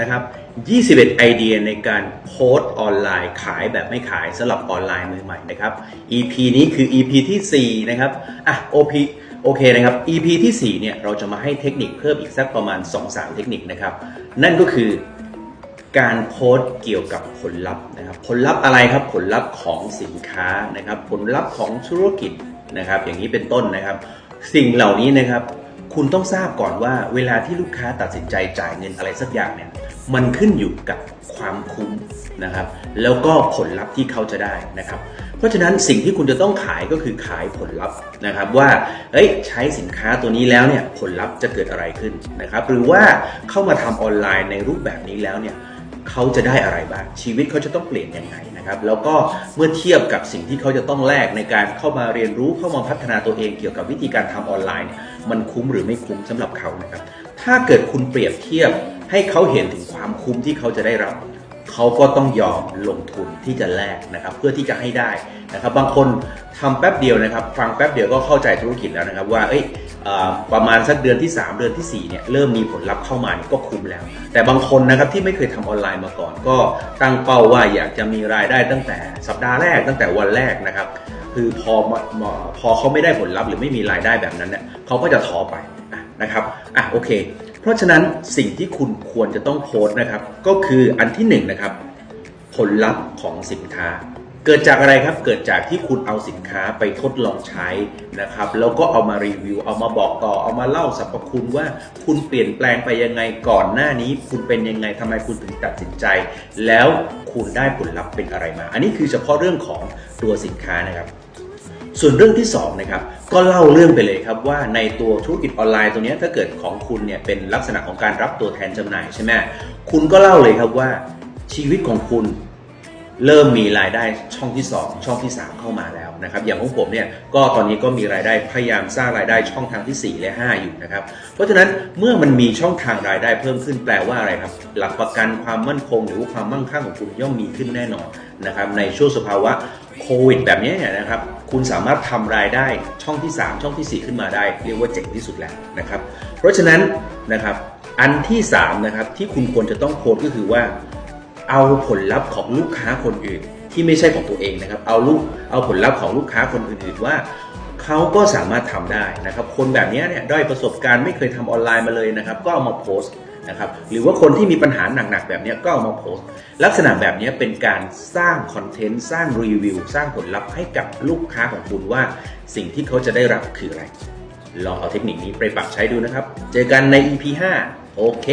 นะครับ 21 ไอเดียในการโพสต์ออนไลน์ขายแบบไม่ขายสำหรับออนไลน์มือใหม่นะครับ EP นี้คือ EP ทีสี่ 4 นะครับ อะ OP โอเคนะครับ EP ที่ 4 เนี่ย เราจะมาให้เทคนิคเพิ่มอีกสักประมาณ 2-3 เทคนิคนะครับ นั่นก็คือการโพสต์เกี่ยวกับผลลัพธ์นะครับ ผลลัพธ์อะไรครับ ผลลัพธ์ของสินค้านะครับ ผลลัพธ์ของธุรกิจนะครับ อย่างนี้เป็นต้นนะครับ สิ่งเหล่านี้นะครับ คุณต้องทราบก่อนว่าเวลาที่ลูกค้าตัดสินใจจ่ายเงินอะไรสักอย่างเนี่ยมันขึ้นอยู่กับความคุ้มนะครับ แล้วก็ผลลัพธ์ที่เขาจะได้นะครับ เพราะฉะนั้นสิ่งที่คุณจะต้องขายก็คือขายผลลัพธ์นะครับว่าเอ้ยใช้สินค้าตัวนี้แล้วเนี่ยผลลัพธ์จะเกิดอะไรขึ้นนะครับ หรือว่าเข้ามาทำออนไลน์ในรูปแบบนี้แล้วเนี่ย เขาจะได้อะไรบ้าง ชีวิตเขาจะต้องเปลี่ยนยังไงนะครับ แล้วก็เมื่อเทียบกับสิ่งที่เขาจะต้องแลกในการเข้ามาเรียนรู้เข้ามาพัฒนาตัวเองเกี่ยวกับวิธีการทำออนไลน์ มันคุ้มหรือไม่คุ้มสำหรับเขานะครับ ถ้าเกิดคุณเปรียบเทียบให้เขาเห็นถึงความคุ้มที่เขาจะได้รับ เขาก็ต้องยอมลงทุนที่จะแลกนะครับเพื่อที่จะให้ได้นะครับบางคนทำแป๊บเดียวนะครับ ฟังแป๊บเดียวก็เข้าใจธุรกิจแล้วนะครับ ว่าเอ้ยอประมาณสักเดือนที่ 3 เดือนที่4เนี่ยเริ่มมีผลลัพธ์เข้ามานี่ก็คุ้มแล้ว แต่บางคนนะครับที่ไม่เคยทำออนไลน์มาก่อน ก็ตั้งเป้าว่าอยากจะมีรายได้ตั้งแต่สัปดาห์แรกตั้งแต่วันแรกนะครับ คือพอพอเขาไม่ได้ผลลัพธ์หรือไม่มีรายได้แบบนั้นเนี่ยเขาก็จะท้อไปนะครับอะโอเค เพราะฉะนั้นสิ่งที่คุณควรจะต้องโพสต์นะครับ ก็คืออันที่หนึ่งนะครับ ผลลัพธ์ของสินค้า เกิดจากอะไรครับ เกิดจากที่คุณเอาสินค้าไปทดลองใช้นะครับ แล้วก็เอามารีวิว เอามาบอกต่อ เอามาเล่าสรรพคุณว่าคุณเปลี่ยนแปลงไปยังไงก่อนหน้านี้ คุณเป็นยังไงทำไมคุณถึงตัดสินใจ แล้วคุณได้ผลลัพธ์เป็นอะไรมา อันนี้คือเฉพาะเรื่องของตัวสินค้านะครับ ส่วนเรื่องที่2นะครับก็เล่าเรื่องไปเลยครับว่าในตัวธุรกิจออนไลน์ตัวนี้ถ้าเกิดของคุณเนี่ยเป็นลักษณะของการรับตัวแทนจำหน่ายใช่ไหมคุณก็เล่าเลยครับว่าชีวิตของคุณเริ่มมีรายได้ช่องที่ 2 ช่องที่ 3 เข้ามาแล้วนะครับอย่างของผมเนี่ยก็ตอนนี้ก็มีรายได้พยายามสร้างรายได้ช่องทางที่ 4 และ 5 อยู่นะครับเพราะฉะนั้นเมื่อมันมีช่องทางรายได้เพิ่มขึ้นแปลว่าอะไรครับ หลักประกันความมั่นคงหรือว่าความมั่งคั่งของคุณย่อมมีขึ้นแน่นอนนะครับในช่วงสภาวะ โควิดแบบนี้เนี่ยนะครับคุณสามารถทำรายได้ช่องที่ 3 ช่องทีสี่ 4 ขึ้นมาได้ เรียกว่าเจ๋งที่สุดแล้วนะครับเพราะฉะนั้นนะครับอันที่3นะครับที่คุณควรจะต้องโพสต์ก็คือว่า เอาผลลัพธ์ของลูกค้าคนอื่น ที่ไม่ใช่ของตัวเองนะครับ เอาลูกเอาผลลัพธ์ของลูกค้าคนอื่นๆว่า เขาก็สามารถทำได้นะครับ คนแบบนี้เนี่ยด้อยประสบการณ์ไม่เคยทำออนไลน์มาเลยนะครับ ก็เอามาโพสต์นะครับหรือว่าคนที่มีปัญหาหนักๆแบบนี้ก็เอามาโพสต์ ลักษณะแบบนี้เป็นการสร้างคอนเทนต์สร้างรีวิวสร้างผลลัพธ์ให้กับลูกค้าของคุณว่าสิ่งที่เขาจะได้รับคืออะไร ลองเอาเทคนิคนี้ไปปรับใช้ดูนะครับ เจอกันใน EP 5 โอเค